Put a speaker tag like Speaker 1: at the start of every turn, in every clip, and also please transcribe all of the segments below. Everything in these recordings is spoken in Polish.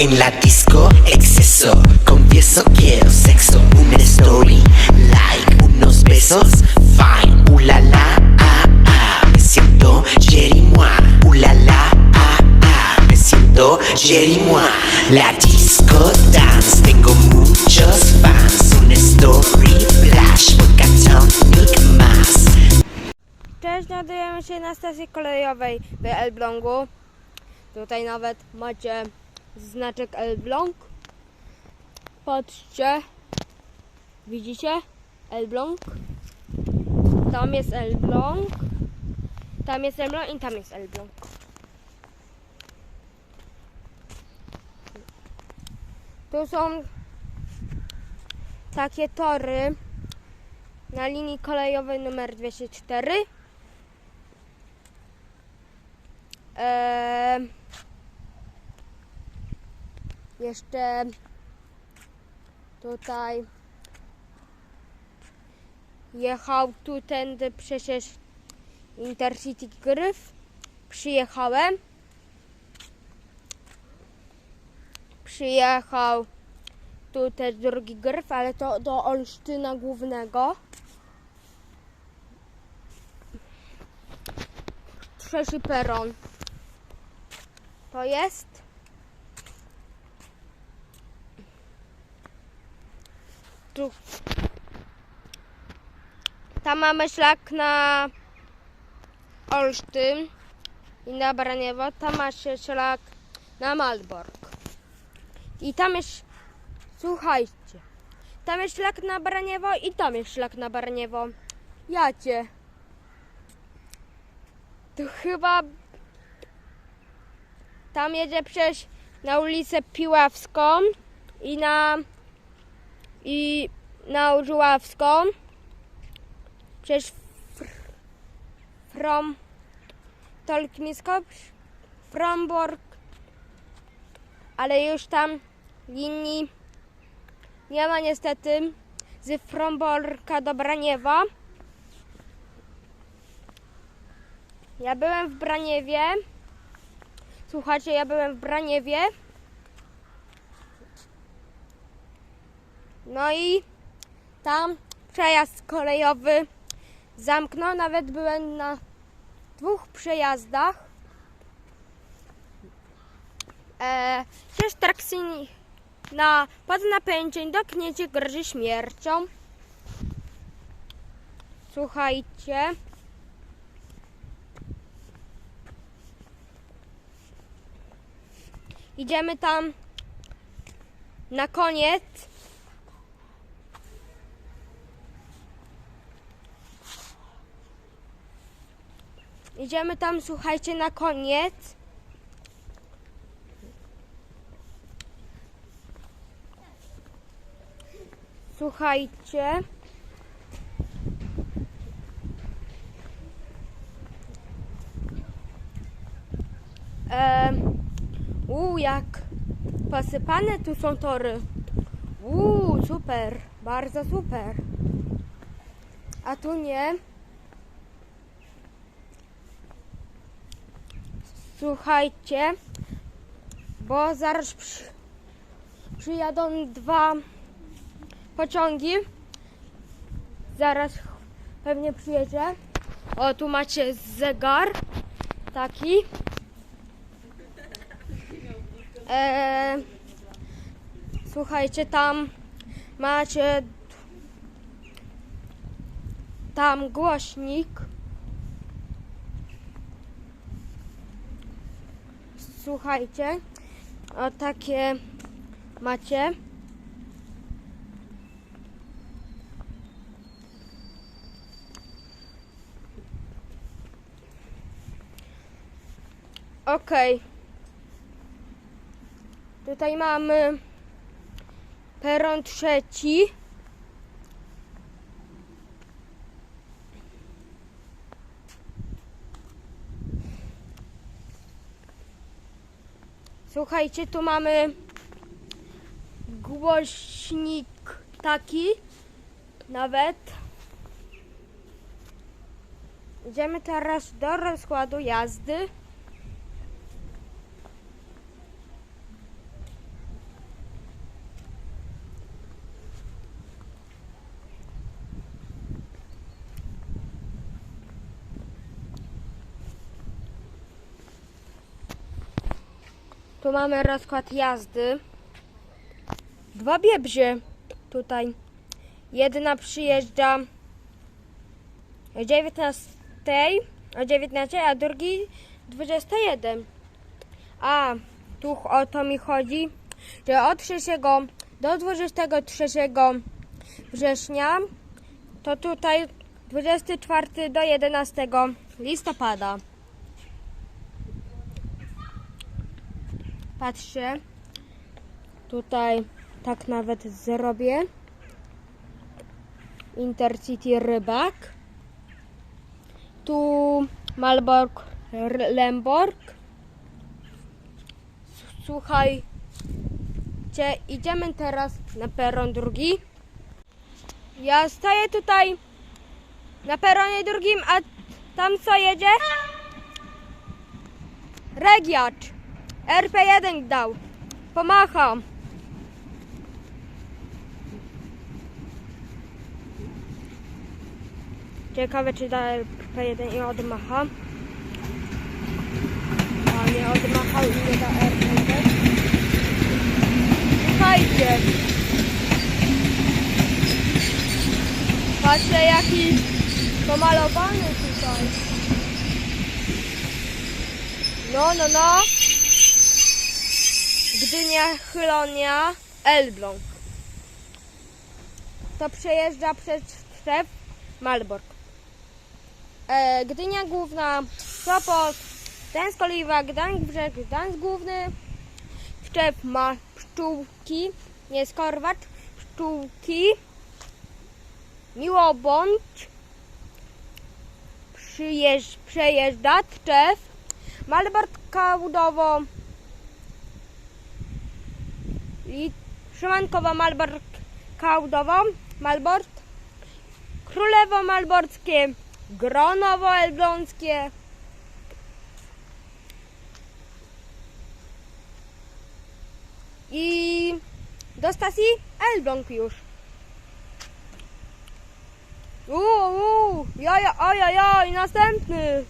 Speaker 1: En la disco, exceso. Confieso, quiero sexo. Una story, like, unos besos. Fine, uh la la, ah, ah. Me siento Jerry moi. Uh la la, ah, ah. Me siento Jerry moi. La disco dance, tengo muchos fans. Una story, flash, Bocatonic más.
Speaker 2: Cześć, znajdujemy się na stacji kolejowej w Elblągu. Tutaj nawet macie znaczek Elbląg. Patrzcie. Widzicie? Elbląg. Tam jest Elbląg. Tam jest Elbląg i tam jest Elbląg. Tu są takie tory na linii kolejowej numer 204. Eee, jeszcze tutaj jechał tu tędy przecież Intercity Gryf. Przyjechałem. Przyjechał tu też drugi gryf, ale to do Olsztyna Głównego. Trzeci peron. To jest. Tam mamy szlak na Olsztyn i na Braniewo. Tam macie szlak na Malbork. I tam jest, słuchajcie, tam jest szlak na Braniewo i tam jest szlak na Braniewo. Jacie. To chyba tam jedzie przejść na ulicę Piławską i na i na Żuławską. Fr, from Tolkmisko, Fromborg, ale już tam linii nie ma niestety z Fromborka do Braniewa. Ja byłem w Braniewie. Słuchajcie, ja byłem w Braniewie. No i tam przejazd kolejowy zamknął. Nawet byłem na dwóch przejazdach. E, trakcyjni na podnapęcie dotknięcie grozi śmiercią. Słuchajcie. Idziemy tam na koniec. Idziemy tam, słuchajcie, na koniec. Słuchajcie. Uuu, jak posypane tu są tory. Uuu, super, bardzo super. A tu nie. Słuchajcie, bo zaraz przy, przyjadą dwa pociągi. Zaraz pewnie przyjedzie. O, tu macie zegar taki. E, słuchajcie, tam macie tam głośnik. Słuchajcie, o takie macie. Okej. Tutaj mamy peron trzeci. Słuchajcie, tu mamy głośnik taki nawet. Idziemy teraz do rozkładu jazdy. Tu mamy rozkład jazdy. Dwa biebrze tutaj. Jedna przyjeżdża o 19, o 19, a drugi 21. A tu o to mi chodzi, że od 3 do 23 września to tutaj 24 do 11 listopada. Patrzcie. Tutaj tak nawet zrobię. Intercity Rybak. Tu Malbork Lemborg. Słuchajcie, idziemy teraz na peron drugi. Ja stoję tutaj na peronie drugim, a tam co jedzie? Regiacz. RP1 dał. Pomacham. Ciekawe, czy da RP1 i odmacha. A nie odmachał i nie da RP1. Słuchajcie. Patrzcie, jaki pomalowany tutaj. No, no, no. Gdynia, Chylonia, Elbląg. To przejeżdża przez Trzew, Malbork. E, Gdynia Główna, Sopot, Gdańsk Oliwa, Gdańsk Brzeg, Gdańsk Główny, Szczep ma pszczółki, nie skorwacz, pszczółki, Miłobądź, przyjeżdż, przejeżdża Tczew, Malbort Kałdowo, i Szymankowo Malbort Kałdowo, Malbort, Królewo Malborckie, Gronowo Elbląskie, i do stacji Elbląg już. Uuu, uuu, jaja, ajajaj, następny.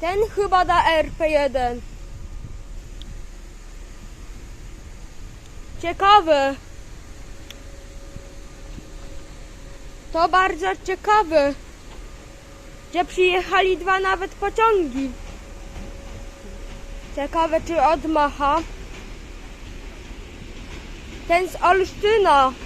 Speaker 2: Ten chyba da RP1. Ciekawe. To bardzo ciekawe, że przyjechali dwa nawet pociągi. Ciekawe, czy odmacha. Ten z Olsztyna.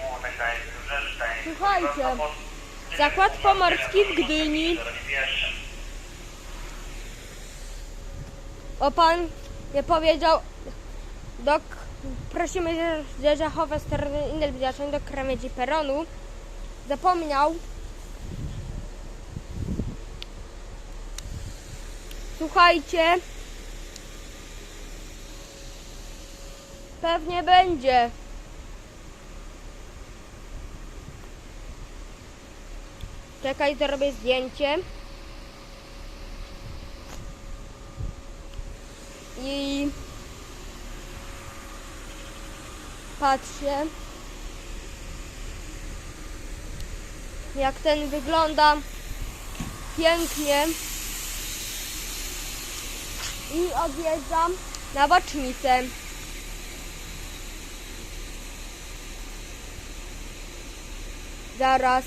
Speaker 3: Główny, Gdańsk, Rzesz, Gdańsk,
Speaker 2: Słuchajcie, Zakład Pomorski w Gdyni. O pan nie powiedział. Do prosimy, zachowa stronę inne widoczne do krawędzi peronu. Zapomniał. Słuchajcie. Pewnie będzie. Czekaj, zrobię zdjęcie. I patrzę, jak ten wygląda pięknie. I odjeżdżam na bocznicę. Zaraz.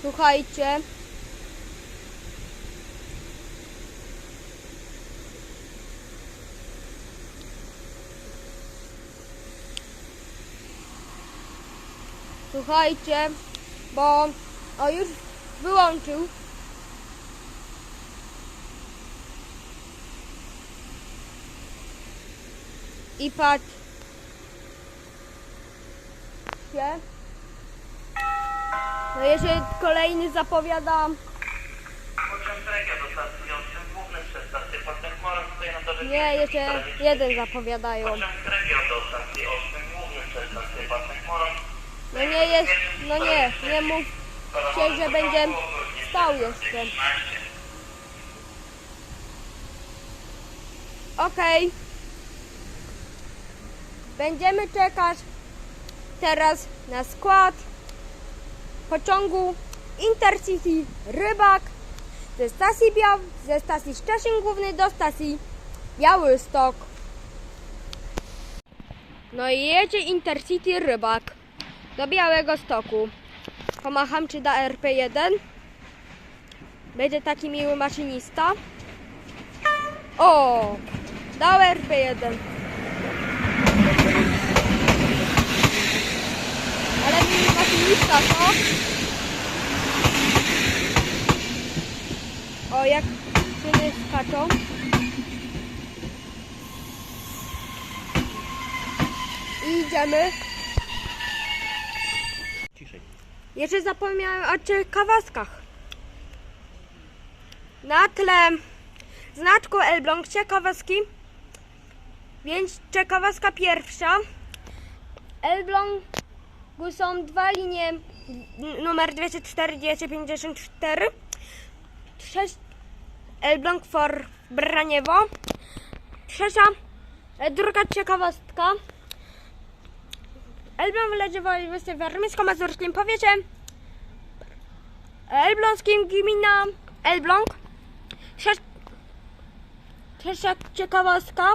Speaker 2: Słuchajcie. Słuchajcie, bo o już wyłączył. I patrz. Się.
Speaker 3: Stoi na torze
Speaker 2: Nie, jeszcze jeden zapowiadają. No nie jest, no nie, nie mów się, że będzie stał jeszcze. Okej. Będziemy czekać teraz na skład pociągu Intercity Rybak ze stacji Biał, ze stacji Szczecin Główny do stacji Białystok. No i jedzie Intercity Rybak do Białego Stoku. Pomacham czy da RP1. Będzie taki miły maszynista. O! Dał RP1. Ale miły maszynista, co? O, jak syny skaczą. I idziemy. Jeszcze zapomniałem o ciekawostkach. Na tle znaczku Elbląg ciekawostki. Więc ciekawostka pierwsza. Elblągu są dwa linie numer 204 254. Trzecia Elbląg for Braniewo. Trzecia, druga ciekawostka. Elbląg wyleży w województwie warmińsko-mazurskim powiecie elbląskim gmina Elbląg. Trze- Trzecia ciekawostka.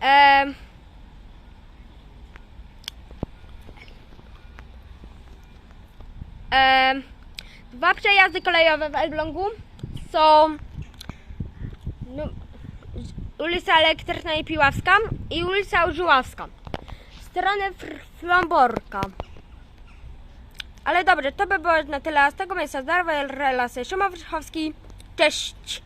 Speaker 2: Em, em, dwa przejazdy kolejowe w Elblągu są no, ulica Elektryczna i Piławska i ulica stronę Fr- Flomborka. Ale dobrze, to by było na tyle. Z tego miejsca zdrowe relacje Szymon Wrzechowski. Cześć!